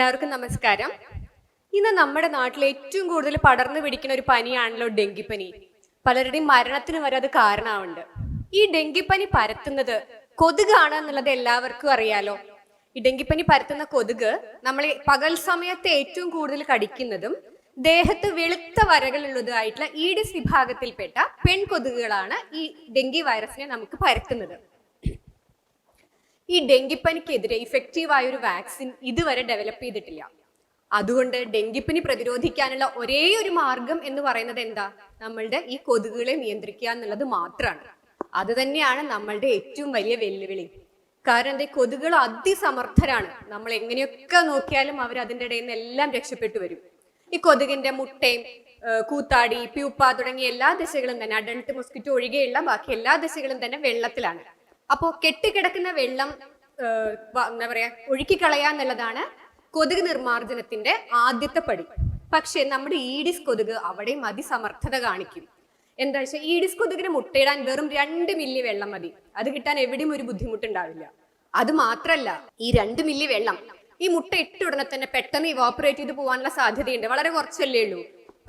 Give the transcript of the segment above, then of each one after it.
എല്ലാവർക്കും നമസ്കാരം. ഇന്ന് നമ്മുടെ നാട്ടിൽ ഏറ്റവും കൂടുതൽ പടർന്നു പിടിക്കുന്ന ഒരു പനിയാണല്ലോ ഡെങ്കിപ്പനി. പലരുടെയും മരണത്തിന് വരെ അത് കാരണമുണ്ട് ഈ ഡെങ്കിപ്പനി പരത്തുന്നത് കൊതുകാണ് എന്നുള്ളത് എല്ലാവർക്കും അറിയാലോ. ഈ ഡെങ്കിപ്പനി പരത്തുന്ന കൊതുക് നമ്മൾ പകൽ സമയത്ത് ഏറ്റവും കൂടുതൽ കടിക്കുന്നതും ദേഹത്ത് വെളുത്ത വരകളുള്ളതായിട്ടുള്ള ഈഡിസ് വിഭാഗത്തിൽപ്പെട്ട പെൺകൊതുകുകളാണ് ഈ ഡെങ്കി വൈറസിനെ നമുക്ക് പരത്തുന്നത്. ഈ ഡെങ്കിപ്പനിക്കെതിരെ ഇഫക്റ്റീവ് ആയ ഒരു വാക്സിൻ ഇതുവരെ ഡെവലപ്പ് ചെയ്തിട്ടില്ല. അതുകൊണ്ട് ഡെങ്കിപ്പനി പ്രതിരോധിക്കാനുള്ള ഒരേ ഒരു മാർഗം എന്ന് പറയുന്നത് എന്താ? നമ്മളുടെ ഈ കൊതുകുകളെ നിയന്ത്രിക്കുക എന്നുള്ളത് മാത്രമാണ് അത് തന്നെയാണ് നമ്മളുടെ ഏറ്റവും വലിയ വെല്ലുവിളി. കാരണം എന്താ? കൊതുകുകൾ അതിസമർത്ഥരാണ്. നമ്മൾ എങ്ങനെയൊക്കെ നോക്കിയാലും അവർ അതിന്റെ ഇടയിൽ നിന്ന് എല്ലാം രക്ഷപ്പെട്ടു വരും. ഈ കൊതുകിന്റെ മുട്ടയും കൂത്താടി പ്യൂപ്പ തുടങ്ങിയ എല്ലാ ദശകളും തന്നെ അഡൾട്ട് മൊസ്കിറ്റോ ഒഴികെയുള്ള ബാക്കി എല്ലാ ദശകളും തന്നെ വെള്ളത്തിലാണ്. അപ്പോ കെട്ടിക്കിടക്കുന്ന വെള്ളം എന്താ പറയാ ഒഴുക്കി കളയാന്നുള്ളതാണ് കൊതുക് നിർമ്മാർജനത്തിന്റെ ആദ്യത്തെ പടി. പക്ഷെ നമ്മുടെ ഈഡിസ് കൊതുക് അവിടെയും അതിസമർത്ഥത കാണിക്കും. എന്താ വെച്ചാൽ ഈഡിസ് കൊതുകിന് മുട്ടയിടാൻ വെറും രണ്ട് മില്ലി വെള്ളം മതി. അത് കിട്ടാൻ എവിടെയും ഒരു ബുദ്ധിമുട്ടുണ്ടാവില്ല. അത് മാത്രല്ല ഈ രണ്ട് മില്ലി വെള്ളം ഈ മുട്ട ഇട്ട ഉടനെ തന്നെ പെട്ടെന്ന് ഇവാപ്പറേറ്റ് ചെയ്ത് പോകാനുള്ള സാധ്യതയുണ്ട്. വളരെ കുറച്ചല്ലേ ഉള്ളൂ.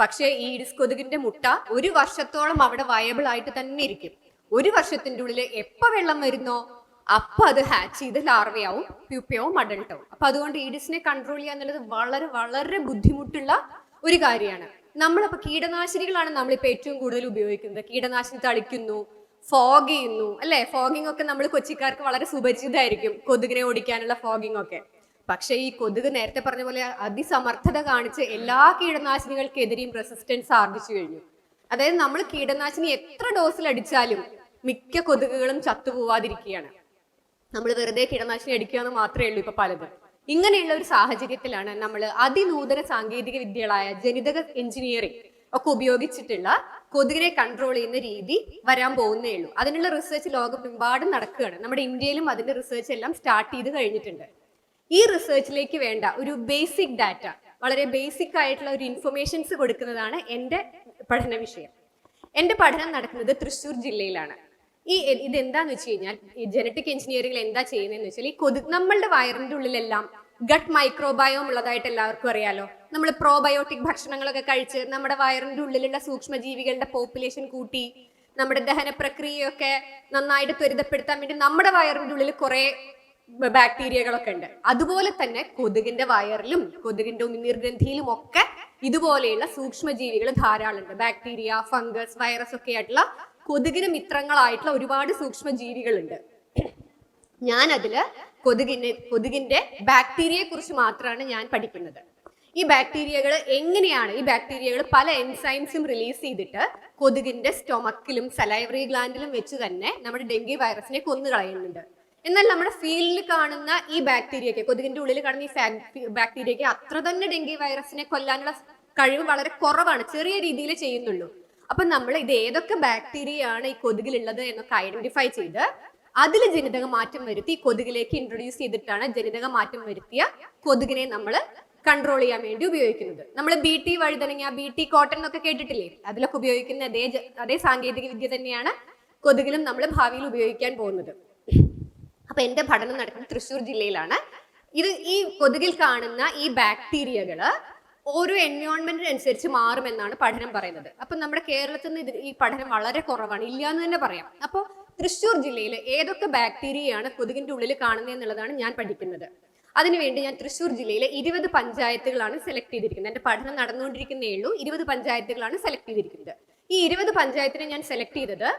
പക്ഷേ ഈ ഈഡിസ് കൊതുകിന്റെ മുട്ട ഒരു വർഷത്തോളം അവിടെ വയബിൾ ആയിട്ട് തന്നെ ഇരിക്കും. ഒരു വർഷത്തിന്റെ ഉള്ളിൽ എപ്പ വെള്ളം വരുന്നോ അപ്പൊ അത് ഹാച്ച് ചെയ്ത് ലാർവയാവും പ്യൂപ്പയാവും അഡൾട്ടാവും അപ്പൊ അതുകൊണ്ട് ഈഡിസിനെ കൺട്രോൾ ചെയ്യുക എന്നുള്ളത് വളരെ വളരെ ബുദ്ധിമുട്ടുള്ള ഒരു കാര്യമാണ്. നമ്മളപ്പോ കീടനാശിനികളാണ് നമ്മളിപ്പോ ഏറ്റവും കൂടുതൽ ഉപയോഗിക്കുന്നത്. കീടനാശിനി തളിക്കുന്നു ഫോഗ് ചെയ്യുന്നു അല്ലെ? ഫോഗിങ് ഒക്കെ നമ്മൾ കൊച്ചിക്കാർക്ക് വളരെ സുപരിചിതമായിരിക്കും കൊതുകിനെ ഓടിക്കാനുള്ള ഫോഗിങ് ഒക്കെ. പക്ഷേ ഈ കൊതുക് നേരത്തെ പറഞ്ഞ പോലെ അതിസമർത്ഥത കാണിച്ച് എല്ലാ കീടനാശിനികൾക്കെതിരെയും റെസിസ്റ്റൻസ് ആർജിച്ചു കഴിഞ്ഞു. അതായത് നമ്മൾ കീടനാശിനി എത്ര ഡോസിൽ അടിച്ചാലും മിക്ക കൊതുകുകളും ചത്തുപോവാതിരിക്കുകയാണ്. നമ്മൾ വെറുതെ കീടനാശിനി അടിക്കുക എന്ന് മാത്രമേ ഉള്ളൂ ഇപ്പൊ പലതും. ഇങ്ങനെയുള്ള ഒരു സാഹചര്യത്തിലാണ് നമ്മൾ അതിനൂതന സാങ്കേതിക വിദ്യകളായ ജനിതക എഞ്ചിനീയറിംഗ് ഒക്കെ ഉപയോഗിച്ചിട്ടുള്ള കൊതുകിനെ കൺട്രോൾ ചെയ്യുന്ന രീതി വരാൻ പോകുന്നേ ഉള്ളൂ. അതിനുള്ള റിസർച്ച് ലോകമെമ്പാടും നടക്കുകയാണ്. നമ്മുടെ ഇന്ത്യയിലും അതിന്റെ റിസർച്ച് എല്ലാം സ്റ്റാർട്ട് ചെയ്ത് കഴിഞ്ഞിട്ടുണ്ട്. ഈ റിസർച്ചിലേക്ക് വേണ്ട ഒരു ബേസിക് ഡാറ്റ വളരെ ബേസിക് ആയിട്ടുള്ള ഒരു ഇൻഫർമേഷൻസ് കൊടുക്കുന്നതാണ് എന്റെ പഠന വിഷയം. എന്റെ പഠനം നടക്കുന്നത് തൃശ്ശൂർ ജില്ലയിലാണ്. ഈ ഇത് എന്താന്ന് വെച്ച് കഴിഞ്ഞാൽ ഈ ജനറ്റിക് എഞ്ചിനീയറിംഗിൽ എന്താ ചെയ്യുന്നതെന്ന് വെച്ചാൽ ഈ കൊതു നമ്മളുടെ വയറിന്റെ ഉള്ളിലെല്ലാം ഗട്ട് മൈക്രോബയോം ഉള്ളതായിട്ട് എല്ലാവർക്കും അറിയാലോ. നമ്മൾ പ്രോബയോട്ടിക് ഭക്ഷണങ്ങളൊക്കെ കഴിച്ച് നമ്മുടെ വയറിന്റെ ഉള്ളിലുള്ള സൂക്ഷ്മജീവികളുടെ പോപ്പുലേഷൻ കൂട്ടി നമ്മുടെ ദഹന പ്രക്രിയയൊക്കെ നന്നായിട്ട് ത്വരിതപ്പെടുത്താൻ വേണ്ടി നമ്മുടെ വയറിന്റെ ഉള്ളിൽ കുറെ ബാക്ടീരിയകളൊക്കെ ഉണ്ട്. അതുപോലെ തന്നെ കൊതുകിന്റെ വയറിലും കൊതുകിന്റെ ഉമിനീർഗ്രന്ഥിയിലും ഒക്കെ ഇതുപോലെയുള്ള സൂക്ഷ്മജീവികൾ ധാരാളം ഉണ്ട് ബാക്ടീരിയ ഫംഗസ് വൈറസ് ഒക്കെ ആയിട്ടുള്ള കൊതുകിന് മിത്രങ്ങളായിട്ടുള്ള ഒരുപാട് സൂക്ഷ്മ ജീവികളുണ്ട് ഞാൻ അതിൽ കൊതുകിന്റെ കൊതുകിന്റെ ബാക്ടീരിയയെ കുറിച്ച് മാത്രമാണ് ഞാൻ പഠിക്കുന്നത്. ഈ ബാക്ടീരിയകൾ എങ്ങനെയാണ് ഈ ബാക്ടീരിയകൾ പല എൻസൈംസും റിലീസ് ചെയ്തിട്ട് കൊതുകിന്റെ സ്റ്റൊമക്കിലും സലൈവറി ഗ്ലാൻഡിലും വെച്ച് തന്നെ നമ്മുടെ ഡെങ്കി വൈറസിനെ കൊന്നു കളയുന്നുണ്ട് എന്നാൽ നമ്മുടെ ഫീൽഡിൽ കാണുന്ന ഈ ബാക്ടീരിയക്ക് കൊതുകിന്റെ ഉള്ളിൽ കാണുന്ന ഈ ബാക്ടീരിയക്ക് അത്ര തന്നെ ഡെങ്കി വൈറസിനെ കൊല്ലാനുള്ള കഴിവ് വളരെ കുറവാണ് ചെറിയ രീതിയിൽ ചെയ്യുന്നുള്ളൂ. അപ്പൊ നമ്മൾ ഇത് ഏതൊക്കെ ബാക്ടീരിയ ആണ് ഈ കൊതുകിലുള്ളത് എന്നൊക്കെ ഐഡന്റിഫൈ ചെയ്ത് അതിൽ ജനിതക മാറ്റം വരുത്തി കൊതുകിലേക്ക് ഇൻട്രൊഡ്യൂസ് ചെയ്തിട്ടാണ് ജനിതക മാറ്റം വരുത്തിയ കൊതുകിനെ നമ്മൾ കൺട്രോൾ ചെയ്യാൻ വേണ്ടി ഉപയോഗിക്കുന്നത്. നമ്മൾ ബി ടി വഴുതനങ്ങ ബി ടി കോട്ടൺ എന്നൊക്കെ കേട്ടിട്ടില്ലേ? അതിലൊക്കെ ഉപയോഗിക്കുന്ന അതേ അതേ സാങ്കേതിക വിദ്യ തന്നെയാണ് കൊതുകിലും നമ്മൾ ഭാവിയിൽ ഉപയോഗിക്കാൻ പോകുന്നത്. അപ്പൊ എന്റെ പഠനം നടക്കുന്നത് തൃശ്ശൂർ ജില്ലയിലാണ്. ഇത് ഈ കൊതുകിൽ കാണുന്ന ഈ ബാക്ടീരിയകൾ ഓരോ എൻവയോൺമെന്റിനനുസരിച്ച് മാറുമെന്നാണ് പഠനം പറയുന്നത്. അപ്പൊ നമ്മുടെ കേരളത്തിൽ നിന്ന് ഈ പഠനം വളരെ കുറവാണ്. ഇല്ല എന്ന് തന്നെ പറയാം. അപ്പോൾ തൃശ്ശൂർ ജില്ലയിൽ ഏതൊക്കെ ബാക്ടീരിയയാണ് കൊതുകിന്റെ ഉള്ളിൽ കാണുന്നത് എന്നുള്ളതാണ് ഞാൻ പഠിക്കുന്നത്. അതിനുവേണ്ടി ഞാൻ തൃശ്ശൂർ ജില്ലയിലെ ഇരുപത് പഞ്ചായത്തുകളാണ് സെലക്ട് ചെയ്തിരിക്കുന്നത്. എന്റെ പഠനം നടന്നുകൊണ്ടിരിക്കുന്നേ ഉള്ളൂ. ഇരുപത് പഞ്ചായത്തുകളാണ് സെലക്ട് ചെയ്തിരിക്കുന്നത്. ഈ ഇരുപത് പഞ്ചായത്തിനെ ഞാൻ സെലക്ട് ചെയ്തത്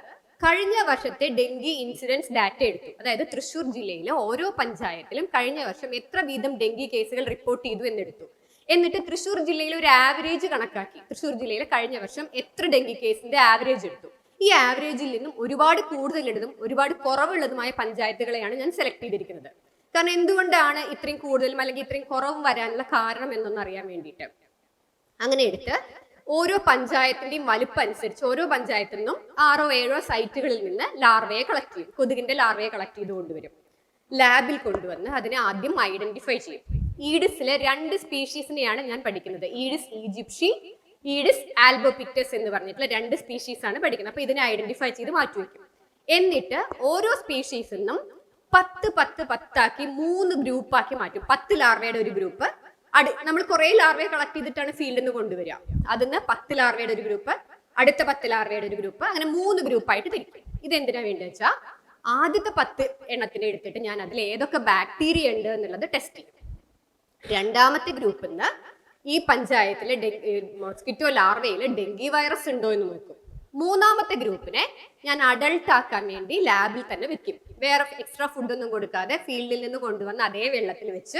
കഴിഞ്ഞ വർഷത്തെ ഡെങ്കി ഇൻസിഡൻസ് ഡാറ്റ എടുത്തു. അതായത് തൃശ്ശൂർ ജില്ലയിലെ ഓരോ പഞ്ചായത്തിലും കഴിഞ്ഞ വർഷം എത്ര വീതം ഡെങ്കി കേസുകൾ റിപ്പോർട്ട് ചെയ്തു എന്നെടുത്തു. എന്നിട്ട് തൃശ്ശൂർ ജില്ലയിൽ ഒരു ആവറേജ് കണക്കാക്കി. തൃശ്ശൂർ ജില്ലയിൽ കഴിഞ്ഞ വർഷം എത്ര ഡെങ്കി കേസിന്റെ ആവറേജ് എടുത്തു? ഈ ആവറേജിൽ നിന്നും ഒരുപാട് കൂടുതലുള്ളതും ഒരുപാട് കുറവുള്ളതുമായ പഞ്ചായത്തുകളെയാണ് ഞാൻ സെലക്ട് ചെയ്തിരിക്കുന്നത്. കാരണം എന്തുകൊണ്ടാണ് ഇത്രയും കൂടുതലും അല്ലെങ്കിൽ ഇത്രയും കുറവും വരാനുള്ള കാരണം എന്നൊന്ന് അറിയാൻ വേണ്ടിയിട്ട്. അങ്ങനെ എടുത്ത് ഓരോ പഞ്ചായത്തിന്റെയും വലുപ്പം അനുസരിച്ച് ഓരോ പഞ്ചായത്തിൽ നിന്നും ആറോ ഏഴോ സൈറ്റുകളിൽ നിന്ന് ലാർവയെ കളക്ട് ചെയ്യും. കൊതുകിന്റെ ലാർവയെ കളക്ട് ചെയ്ത് കൊണ്ടുവരും. ലാബിൽ കൊണ്ടുവന്ന് അതിനെ ആദ്യം ഐഡന്റിഫൈ ചെയ്യും. ഈഡിസിലെ രണ്ട് സ്പീഷീസിനെയാണ് ഞാൻ പഠിക്കുന്നത്. ഈഡിസ് ഈജിപ്ഷി ഈഡിസ് ആൽബോപിക്ടസ് എന്ന് പറഞ്ഞിട്ടുള്ള രണ്ട് സ്പീഷീസ് ആണ് പഠിക്കുന്നത്. അപ്പൊ ഇതിനെ ഐഡന്റിഫൈ ചെയ്ത് മാറ്റിവെക്കും എന്നിട്ട് ഓരോ സ്പീഷീസിൽ നിന്നും പത്ത് പത്ത് പത്താക്കി മൂന്ന് ഗ്രൂപ്പാക്കി മാറ്റും. പത്ത് ലാർവയുടെ ഒരു ഗ്രൂപ്പ്. അടു നമ്മൾ കുറെ ലാർവയെ കളക്ട് ചെയ്തിട്ടാണ് ഫീൽഡിൽ നിന്ന് കൊണ്ടുവരിക. അതിന്ന് പത്ത് ലാർവയുടെ ഒരു ഗ്രൂപ്പ് അടുത്ത പത്ത് ലാർവയുടെ ഒരു ഗ്രൂപ്പ് അങ്ങനെ മൂന്ന് ഗ്രൂപ്പായിട്ട് തിരിക്കും. ഇത് എന്തിനാ വേണ്ടി വെച്ചാൽ ആദ്യത്തെ പത്ത് എണ്ണത്തിനെ എടുത്തിട്ട് ഞാൻ അതിൽ ഏതൊക്കെ ബാക്ടീരിയ ഉണ്ട് എന്നുള്ളത് ടെസ്റ്റ് ചെയ്യും. രണ്ടാമത്തെ ഗ്രൂപ്പിൽ നിന്ന് ഈ പഞ്ചായത്തിലെ മോസ്കിറ്റോ ലാർവയിൽ ഡെങ്കി വൈറസ് ഉണ്ടോ എന്ന് നോക്കും. മൂന്നാമത്തെ ഗ്രൂപ്പിനെ ഞാൻ അഡൾട്ട് ആക്കാൻ വേണ്ടി ലാബിൽ തന്നെ വെക്കും. വേറെ എക്സ്ട്രാ ഫുഡൊന്നും കൊടുക്കാതെ ഫീൽഡിൽ നിന്ന് കൊണ്ടുവന്ന അതേ വെള്ളത്തിൽ വെച്ച്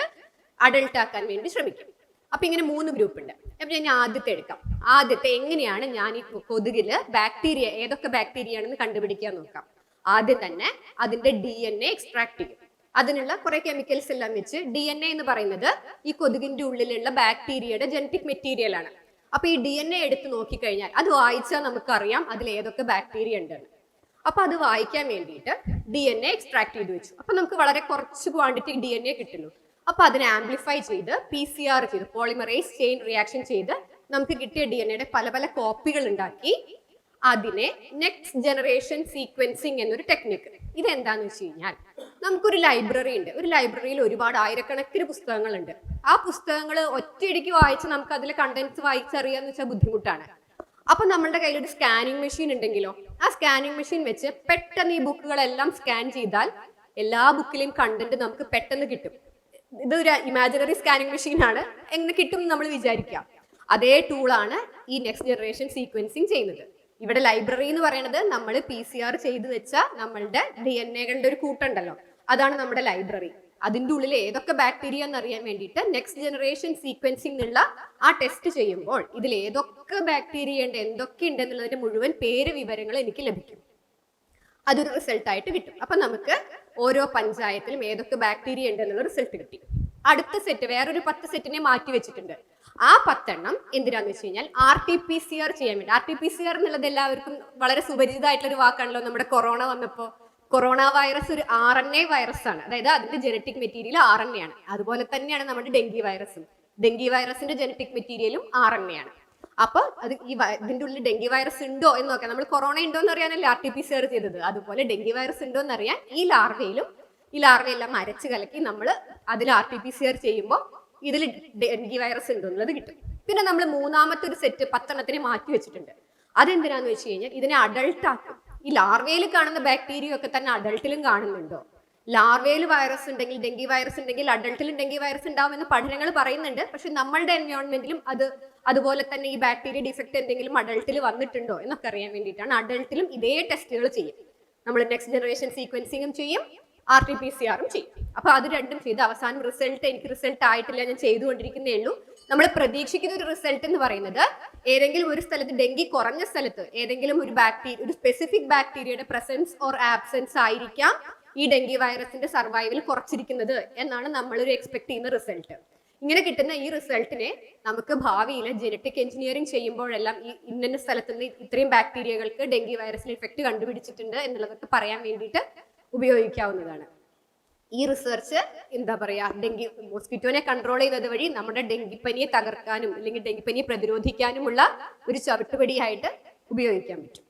അഡൾട്ട് ആക്കാൻ വേണ്ടി ശ്രമിക്കും. അപ്പൊ ഇങ്ങനെ മൂന്ന് ഗ്രൂപ്പ് ഉണ്ട്. അപ്പൊ ഞാൻ ആദ്യത്തെ എടുക്കാം. ആദ്യത്തെ എങ്ങനെയാണ് ഞാൻ ഈ കൊതുകിൽ ബാക്ടീരിയ ഏതൊക്കെ ബാക്ടീരിയ ആണെന്ന് കണ്ടുപിടിക്കാൻ നോക്കാം. ആദ്യം തന്നെ അതിന്റെ ഡി എൻ എ എക്സ്ട്രാക്ട് ചെയ്യും. അതിനുള്ള കുറെ കെമിക്കൽസ് എല്ലാം വെച്ച് ഡി എൻ എ എന്ന് പറയുന്നത് ഈ കൊതുകിന്റെ ഉള്ളിലുള്ള ബാക്ടീരിയയുടെ ജനറ്റിക് മെറ്റീരിയൽ ആണ്. അപ്പൊ ഈ ഡി എൻ എ എടുത്ത് നോക്കിക്കഴിഞ്ഞാൽ അത് വായിച്ചാൽ നമുക്കറിയാം അതിൽ ഏതൊക്കെ ബാക്ടീരിയ ഉണ്ട് അപ്പൊ അത് വായിക്കാൻ വേണ്ടിയിട്ട് ഡി എൻ എ എക്സ്ട്രാക്ട് ചെയ്ത് വെച്ചു. അപ്പൊ നമുക്ക് വളരെ കുറച്ച് ക്വാണ്ടിറ്റി ഡി എൻ എ കിട്ടുള്ളൂ അപ്പൊ അതിനെ ആംപ്ലിഫൈ ചെയ്ത് പി സി ആർ ചെയ്ത് പോളിമറൈസ് ചെയിൻ റിയാക്ഷൻ ചെയ്ത് നമുക്ക് കിട്ടിയ ഡി എൻ എയുടെ പല പല കോപ്പികൾ ഉണ്ടാക്കി അതിനെ നെക്സ്റ്റ് ജനറേഷൻ സീക്വൻസിങ് എന്നൊരു ടെക്നിക്ക് ഇതെന്താന്ന് വെച്ച് കഴിഞ്ഞാൽ നമുക്കൊരു ലൈബ്രറി ഉണ്ട്. ഒരു ലൈബ്രറിയിൽ ഒരുപാട് ആയിരക്കണക്കിന് പുസ്തകങ്ങളുണ്ട്. ആ പുസ്തകങ്ങൾ ഒറ്റയടിക്ക് വായിച്ച് നമുക്ക് അതിലെ കണ്ടന്റ്സ് വായിച്ചറിയാന്ന് വെച്ചാൽ ബുദ്ധിമുട്ടാണ്. അപ്പൊ നമ്മളുടെ കയ്യിൽ ഒരു സ്കാനിങ് മെഷീൻ ഉണ്ടെങ്കിലോ ആ സ്കാനിങ് മെഷീൻ വെച്ച് പെട്ടെന്ന് ഈ ബുക്കുകളെല്ലാം സ്കാൻ ചെയ്താൽ എല്ലാ ബുക്കിലെയും കണ്ടന്റ് നമുക്ക് പെട്ടെന്ന് കിട്ടും. ഇതൊരു ഇമാജിനറി സ്കാനിങ് മെഷീൻ ആണ്. എങ്ങനെ കിട്ടും നമ്മൾ വിചാരിക്കാം. അതേ ടൂളാണ് ഈ നെക്സ്റ്റ് ജനറേഷൻ സീക്വൻസിങ് ചെയ്യുന്നത്. ഇവിടെ ലൈബ്രറി എന്ന് പറയുന്നത് നമ്മൾ പി സി ആർ ചെയ്ത് വെച്ച നമ്മളുടെ ഡി എൻ എകളുടെ ഒരു കൂട്ടുണ്ടല്ലോ. അതാണ് നമ്മുടെ ലൈബ്രറി അതിന്റെ ഉള്ളിൽ ഏതൊക്കെ ബാക്ടീരിയ എന്നറിയാൻ വേണ്ടിയിട്ട് നെക്സ്റ്റ് ജനറേഷൻ സീക്വൻസിംഗ് എന്നുള്ള ആ ടെസ്റ്റ് ചെയ്യുമ്പോൾ ഇതിൽ ഏതൊക്കെ ബാക്ടീരിയ ഉണ്ട് എന്തൊക്കെ ഉണ്ട് എന്നുള്ളതിന്റെ മുഴുവൻ പേര് വിവരങ്ങൾ എനിക്ക് ലഭിക്കും. അതൊരു റിസൾട്ടായിട്ട് കിട്ടും. അപ്പൊ നമുക്ക് ഓരോ പഞ്ചായത്തിലും ഏതൊക്കെ ബാക്ടീരിയ ഉണ്ട് എന്നുള്ള റിസൾട്ട് കിട്ടി. അടുത്ത സെറ്റ് വേറൊരു പത്ത് സെറ്റിനെ മാറ്റി വെച്ചിട്ടുണ്ട്. ആ പത്തെണ്ണം എന്തിനാന്ന് വെച്ച് കഴിഞ്ഞാൽ R T P C R ചെയ്യാൻ വേണ്ടി. R T P C R എന്നുള്ളത് എല്ലാവർക്കും വളരെ സുപരിചിതമായിട്ടുള്ള ഒരു വാക്കാണല്ലോ നമ്മുടെ കൊറോണ വന്നപ്പോൾ കൊറോണ വൈറസ് ഒരു ആർ എൻ എ വൈറസ് ആണ്. അതായത് അതിന്റെ genetic material R N A ആണ്. അതുപോലെ തന്നെയാണ് നമ്മുടെ ഡെങ്കി വൈറസും ഡെങ്കി വൈറസിന്റെ ജനറ്റിക് മെറ്റീരിയലും ആർ എൻ എ ആണ്. അപ്പൊ അത് ഈ ഇതിന്റെ ഉള്ളിൽ ഡെങ്കി വൈറസ് ഉണ്ടോ എന്ന് നോക്കാം. നമ്മൾ കൊറോണ ഉണ്ടോ എന്ന് അറിയാനല്ലേ R T P C R ചെയ്തത്. അതുപോലെ ഡെങ്കി വൈറസ് ഉണ്ടോ എന്ന് അറിയാൻ ഈ ലാർവയിലും ഈ ലാർവയെല്ലാം അരച്ച് കലക്കി നമ്മൾ അതിൽ R T P C R ചെയ്യുമ്പോൾ ഇതിൽ ഡെങ്കി വൈറസ് ഉണ്ടെന്നുള്ളത് കിട്ടും. പിന്നെ നമ്മൾ മൂന്നാമത്തെ ഒരു സെറ്റ് പത്തെണ്ണത്തിനെ മാറ്റി വെച്ചിട്ടുണ്ട്. അതെന്തിനാന്ന് വെച്ച് കഴിഞ്ഞാൽ ഇതിനെ അഡൾട്ട് ആക്കും. ഈ ലാർവയിൽ കാണുന്ന ബാക്ടീരിയ ഒക്കെ തന്നെ അഡൾട്ടിലും കാണുന്നുണ്ടോ? ലാർവയിൽ വൈറസ് ഉണ്ടെങ്കിൽ ഡെങ്കി വൈറസ് ഉണ്ടെങ്കിൽ അഡൾട്ടിലും ഡെങ്കി വൈറസ് ഉണ്ടാവുമെന്ന് പഠനങ്ങൾ പറയുന്നുണ്ട്. പക്ഷെ നമ്മളുടെ എൻവയോൺമെന്റിലും അത് അതുപോലെ തന്നെ ഈ ബാക്ടീരിയ ഡിഫക്റ്റ് എന്തെങ്കിലും അഡൾട്ടിൽ വന്നിട്ടുണ്ടോ എന്നൊക്കെ അറിയാൻ വേണ്ടിയിട്ടാണ് അഡൾട്ടിലും ഇതേ ടെസ്റ്റുകൾ ചെയ്യും. നമ്മൾ നെക്സ്റ്റ് ജനറേഷൻ സീക്വൻസിങ്ങും ചെയ്യും. ആർ ടി പി സി ആറും ചെയ്യും. അപ്പൊ അത് രണ്ടും ചെയ്ത്. അവസാനം റിസൾട്ട് എനിക്ക് റിസൾട്ട് ആയിട്ടില്ല ഞാൻ ചെയ്തുകൊണ്ടിരിക്കുന്നേ ഉള്ളൂ. നമ്മൾ പ്രതീക്ഷിക്കുന്ന ഒരു റിസൾട്ട് എന്ന് പറയുന്നത് ഏതെങ്കിലും ഒരു സ്ഥലത്ത് ഡെങ്കി കുറഞ്ഞ സ്ഥലത്ത് ഏതെങ്കിലും ഒരു ബാക്ടീരിയ ഒരു സ്പെസിഫിക് ബാക്ടീരിയയുടെ പ്രസൻസ് ഓർ ആബ്സെൻസ് ആയിരിക്കാം ഈ ഡെങ്കി വൈറസിന്റെ സർവൈവൽ കുറച്ചിരിക്കുന്നത് എന്നാണ് നമ്മൾ ഒരു എക്സ്പെക്ട് ചെയ്യുന്ന റിസൾട്ട് ഇങ്ങനെ കിട്ടുന്ന ഈ റിസൾട്ടിനെ നമുക്ക് ഭാവിയിൽ ജനറ്റിക് എഞ്ചിനീയറിംഗ് ചെയ്യുമ്പോഴെല്ലാം ഈ ഇന്ന സ്ഥലത്ത് നിന്ന് ഇത്രയും ബാക്ടീരിയകൾക്ക് ഡെങ്കി വൈറസിന് ഇഫക്റ്റ് കണ്ടുപിടിച്ചിട്ടുണ്ട് എന്നുള്ളതൊക്കെ പറയാൻ വേണ്ടിയിട്ട് ഉപയോഗിക്കാവുന്നതാണ്. ഈ റിസർച്ച് എന്താ പറയാ ഡെങ്കി മോസ്കിറ്റോനെ കൺട്രോൾ ചെയ്യുന്നത് വഴി നമ്മുടെ ഡെങ്കിപ്പനിയെ തകർക്കാനും അല്ലെങ്കിൽ ഡെങ്കിപ്പനിയെ പ്രതിരോധിക്കാനുമുള്ള ഒരു ചവിട്ടുപടിയായിട്ട് ഉപയോഗിക്കാൻ പറ്റും.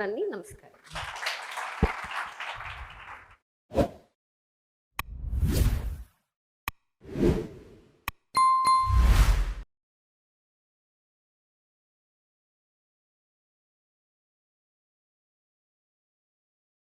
നന്ദി നമസ്കാരം.